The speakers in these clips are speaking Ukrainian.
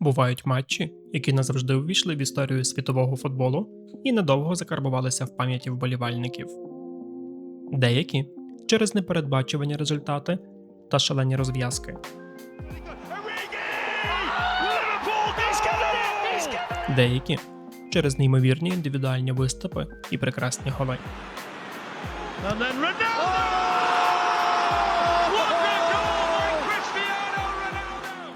Бувають матчі, які назавжди увійшли в історію світового футболу і надовго закарбувалися в пам'яті вболівальників. Деякі через непередбачувані результати та шалені розв'язки, деякі через неймовірні індивідуальні виступи і прекрасні голи.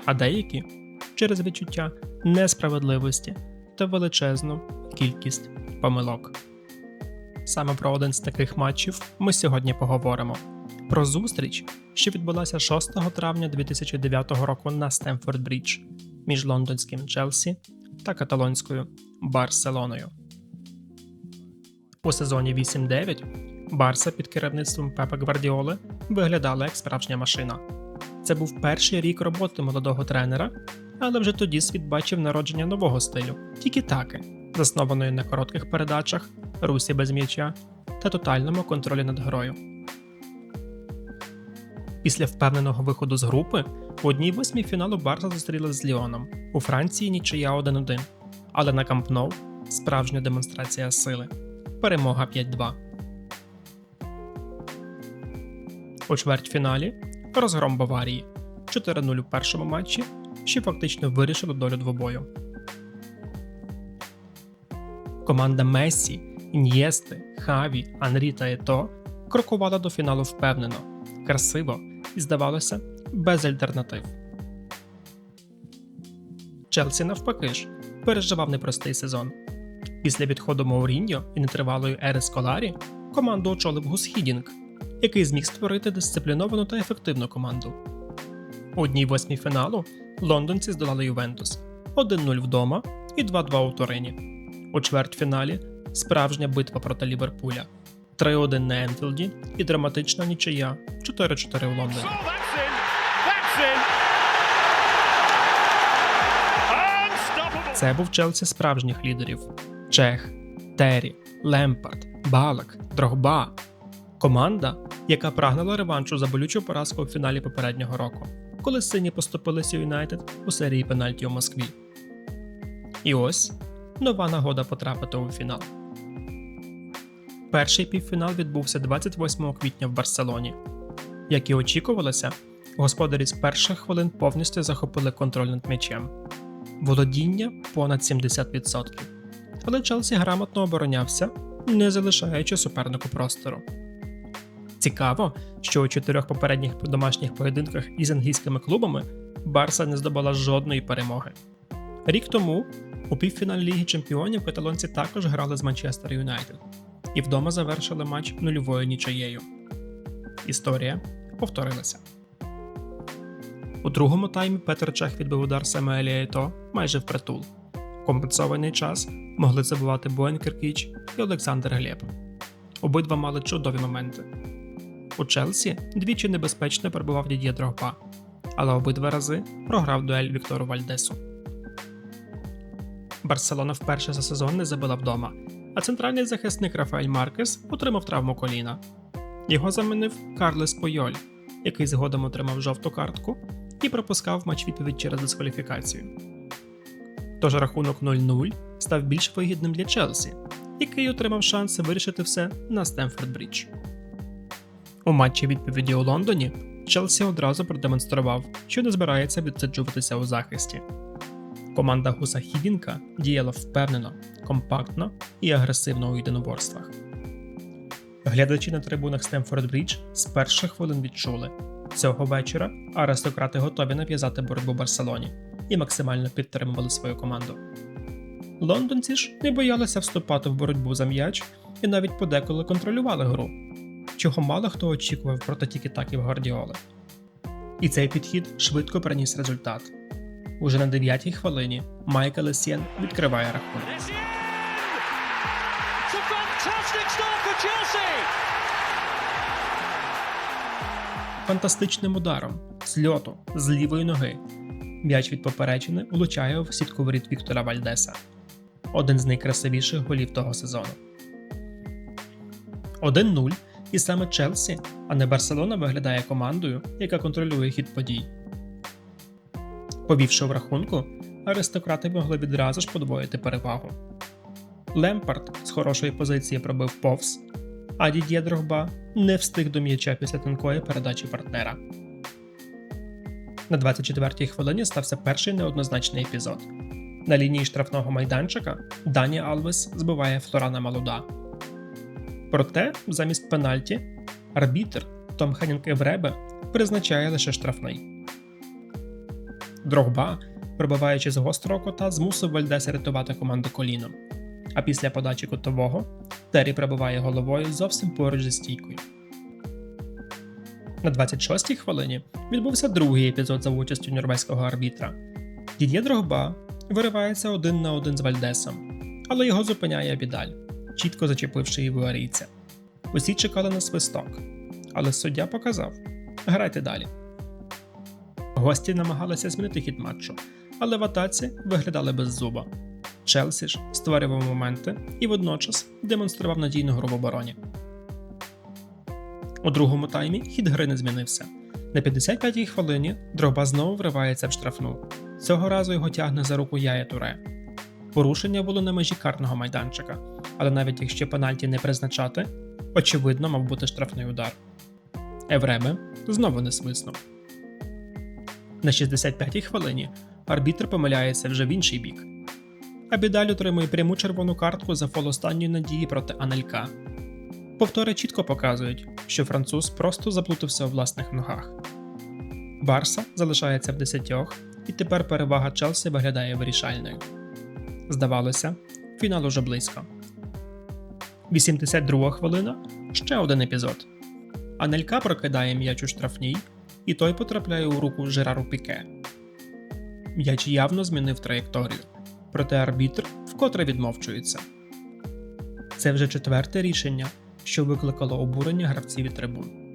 А деякі через відчуття несправедливості та величезну кількість помилок. Саме про один з таких матчів ми сьогодні поговоримо. Про зустріч, що відбулася 6 травня 2009 року на Стемфорд Брідж між лондонським Челсі та каталонською Барселоною. У сезоні 8-9 Барса під керівництвом Пепа Гвардіоли виглядала як справжня машина. Це був перший рік роботи молодого тренера, але вже тоді світ бачив народження нового стилю тікі-таки, заснованої на коротких передачах, русі без м'яча та тотальному контролі над грою. Після впевненого виходу з групи у одній восьмій фіналу Барса зустрілась з Ліоном. У Франції нічия 1-1, але на Камп Ноу справжня демонстрація сили. Перемога 5-2. У чвертьфіналі розгром Баварії 4-0 у першому матчі, що фактично вирішило долю двобою. Команда Мессі, Ін'єсти, Хаві, Анрі та Ето крокувала до фіналу впевнено, красиво і, здавалося, без альтернатив. Челсі, навпаки ж, переживав непростий сезон. Після відходу Мауріньо і нетривалої ери Сколарі команду очолив Гус Хідінг, який зміг створити дисципліновану та ефективну команду. У одній восьмій фіналу лондонці здолали Ювентус 1-0 вдома і 2-2 у Турині. У чвертьфіналі справжня битва проти Ліверпуля 3-1 на Енфілді і драматична нічия 4-4 у Лондоні. Це був Челсі справжніх лідерів: Чех, Террі, Лемпард, Балак, Дрогба. Команда, яка прагнула реваншу за болючу поразку у фіналі попереднього року, коли сині поступилися Юнайтед у серії пенальті у Москві. І ось нова нагода потрапити у фінал. Перший півфінал відбувся 28 квітня в Барселоні. Як і очікувалося, господарі з перших хвилин повністю захопили контроль над м'ячем володіння понад 70%. Але Челсі грамотно оборонявся, не залишаючи супернику простору. Цікаво, що у чотирьох попередніх домашніх поєдинках із англійськими клубами Барса не здобула жодної перемоги. Рік тому у півфіналі Ліги Чемпіонів каталонці також грали з Манчестер Юнайтед і вдома завершили матч нульовою нічиєю. Історія повторилася. У другому таймі Петр Чех відбив удар Самуелія Ето майже впритул. Компенсований час могли забувати Боян Киркіч і Олександр Глєб. Обидва мали чудові моменти. У Челсі двічі небезпечно перебував Дід'є Дрогба, але обидва рази програв дуель Віктору Вальдесу. Барселона вперше за сезон не забила вдома, а центральний захисник Рафаель Маркес отримав травму коліна. Його замінив Карлес Пойоль, який згодом отримав жовту картку і пропускав матч відповідь через дискваліфікацію. Тож рахунок 0-0 став більш вигідним для Челсі, який отримав шанс вирішити все на Стемфорд Брідж. У матчі відповіді у Лондоні Челсі одразу продемонстрував, що не збирається відсаджуватися у захисті. Команда Гуса Хідінка діяла впевнено, компактно і агресивно у єдиноборствах. Глядачі на трибунах Стемфорд Брідж з перших хвилин відчули, цього вечора аристократи готові нав'язати боротьбу Барселоні і максимально підтримували свою команду. Лондонці ж не боялися вступати в боротьбу за м'яч і навіть подеколи контролювали гру, чого мало хто очікував проти тікі-таків Гвардіоли. І цей підхід швидко приніс результат. Уже на 9-й хвилині Майкл Есєн відкриває рахунок. Фантастичним ударом з льоту з лівої ноги. М'яч від поперечини влучає в сітку воріт Віктора Вальдеса. Один з найкрасивіших голів того сезону. 1-0, і саме Челсі, а не Барселона виглядає командою, яка контролює хід подій. Повівши в рахунку, аристократи могли відразу ж подвоїти перевагу. Лемпард з хорошої позиції пробив повз, а Дід'є Дрогба не встиг до м'яча після тонкої передачі партнера. На 24-й хвилині стався перший неоднозначний епізод. На лінії штрафного майданчика Дані Алвес збиває Флорана Малуда. Проте, замість пенальті, арбітр Том Хеннінг Евребе призначає лише штрафний. Дрогба, пробиваючи з гострого кота, змусив Вальдеса рятувати команду коліном. А після подачі кутового Террі пробиває головою зовсім поруч зі стійкою. На 26-й хвилині відбувся другий епізод за участю норвезького арбітра. Дід'є Дрогба виривається один на один з Вальдесом, але його зупиняє Бідаль, чітко зачепивши івуарійця. Усі чекали на свисток, але суддя показав: грайте далі. Гості намагалися змінити хід матчу, але в атаці виглядали без зуба. Челсі ж створював моменти і водночас демонстрував надійну гру в обороні. У другому таймі хід гри не змінився. На 55-й хвилині Дрогба знову вривається в штрафну. Цього разу його тягне за руку Яя Туре. Порушення було на межі карного майданчика, але навіть якщо пенальті не призначати, очевидно мав бути штрафний удар. Евреме знову не свиснув. На 65-й хвилині арбітр помиляється вже в інший бік. А Бідаль отримує пряму червону картку за фол останньої надії проти Анелька. Повтори чітко показують, що француз просто заплутався у власних ногах. Барса залишається в десятьох, і тепер перевага Челсі виглядає вирішальною. Здавалося, фінал уже близько. 82 хвилина ще один епізод. Анелька прокидає м'яч у штрафній, і той потрапляє у руку Жерару Піке. М'яч явно змінив траєкторію, проте арбітр вкотре відмовчується. Це вже четверте рішення, що викликало обурення гравців і трибун.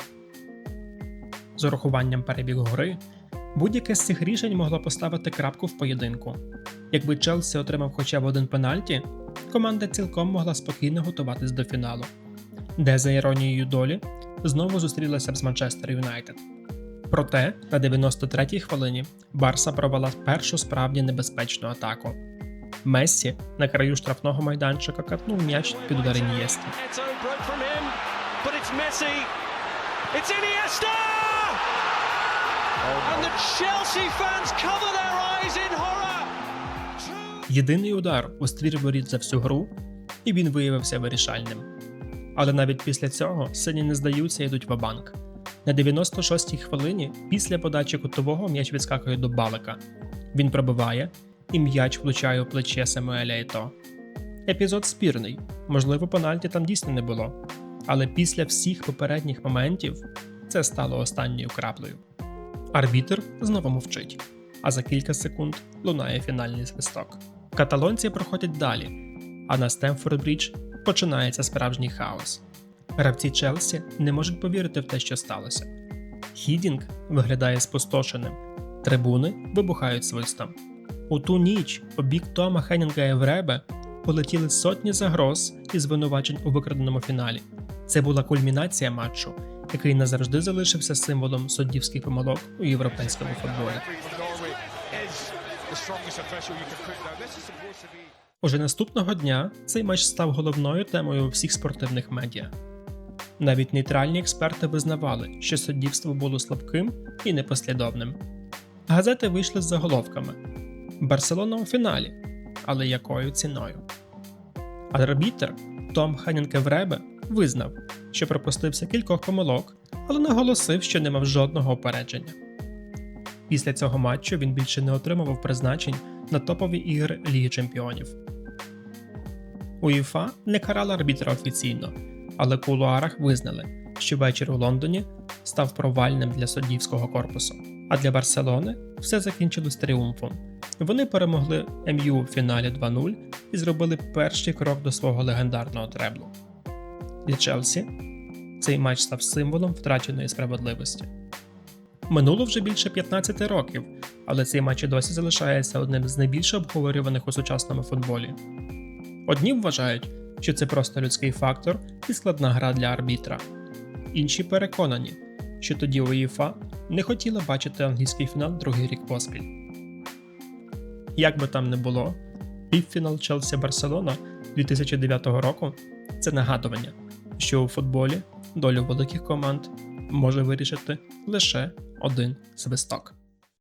З урахуванням перебігу гри, будь-яке з цих рішень могло поставити крапку в поєдинку. Якби Челсі отримав хоча б один пенальті, команда цілком могла спокійно готуватись до фіналу, де, за іронією долі, знову зустрілася б з Манчестер Юнайтед. Проте на 93-й хвилині Барса провела першу справді небезпечну атаку. Мессі на краю штрафного майданчика катнув м'яч під удар Ін'єсті. And the Chelsea fans cover their eyes in horror. Єдиний удар у ствір воріт за всю гру, і він виявився вирішальним. Але навіть після цього сині не здаються йдуть в банк. На 96-й хвилині після подачі кутового м'яч відскакує до Балика. Він пробиває, і м'яч влучає у плече Самуеля Ето. Епізод спірний, можливо, пенальті там дійсно не було. Але після всіх попередніх моментів це стало останньою краплею. Арбітр знову мовчить, а за кілька секунд лунає фінальний свисток. Каталонці проходять далі, а на Стемфорд Брідж починається справжній хаос. Гравці Челсі не можуть повірити в те, що сталося. Хідінг виглядає спустошеним, трибуни вибухають свистом. У ту ніч у бік Тома Хеннінга і Евребе полетіли сотні загроз і звинувачень у викраденому фіналі. Це була кульмінація матчу, який назавжди залишився символом суддівських помилок у європейському футболі. Уже наступного дня цей матч став головною темою всіх спортивних медіа. Навіть нейтральні експерти визнавали, що суддівство було слабким і непослідовним. Газети вийшли з заголовками: Барселона у фіналі, але якою ціною? Арбітер Том Ханінкевребе визнав, що пропустився кількох помилок, але наголосив, що не мав жодного опередження. Після цього матчу він більше не отримував призначень на топові ігри Ліги Чемпіонів. УЄФА не карала арбітра офіційно, але кулуарах визнали, що вечір у Лондоні став провальним для суддівського корпусу. А для Барселони все закінчилось тріумфом. Вони перемогли МЮ в фіналі 2-0 і зробили перший крок до свого легендарного треблу. Для Челсі цей матч став символом втраченої справедливості. Минуло вже більше 15 років, але цей матч і досі залишається одним з найбільш обговорюваних у сучасному футболі. Одні вважають, що це просто людський фактор і складна гра для арбітра. Інші переконані, що тоді УЄФА не хотіла бачити англійський фінал другий рік поспіль. Як би там не було, півфінал Челсі Барселона 2009 року це нагадування, що у футболі долю великих команд може вирішити лише один свисток.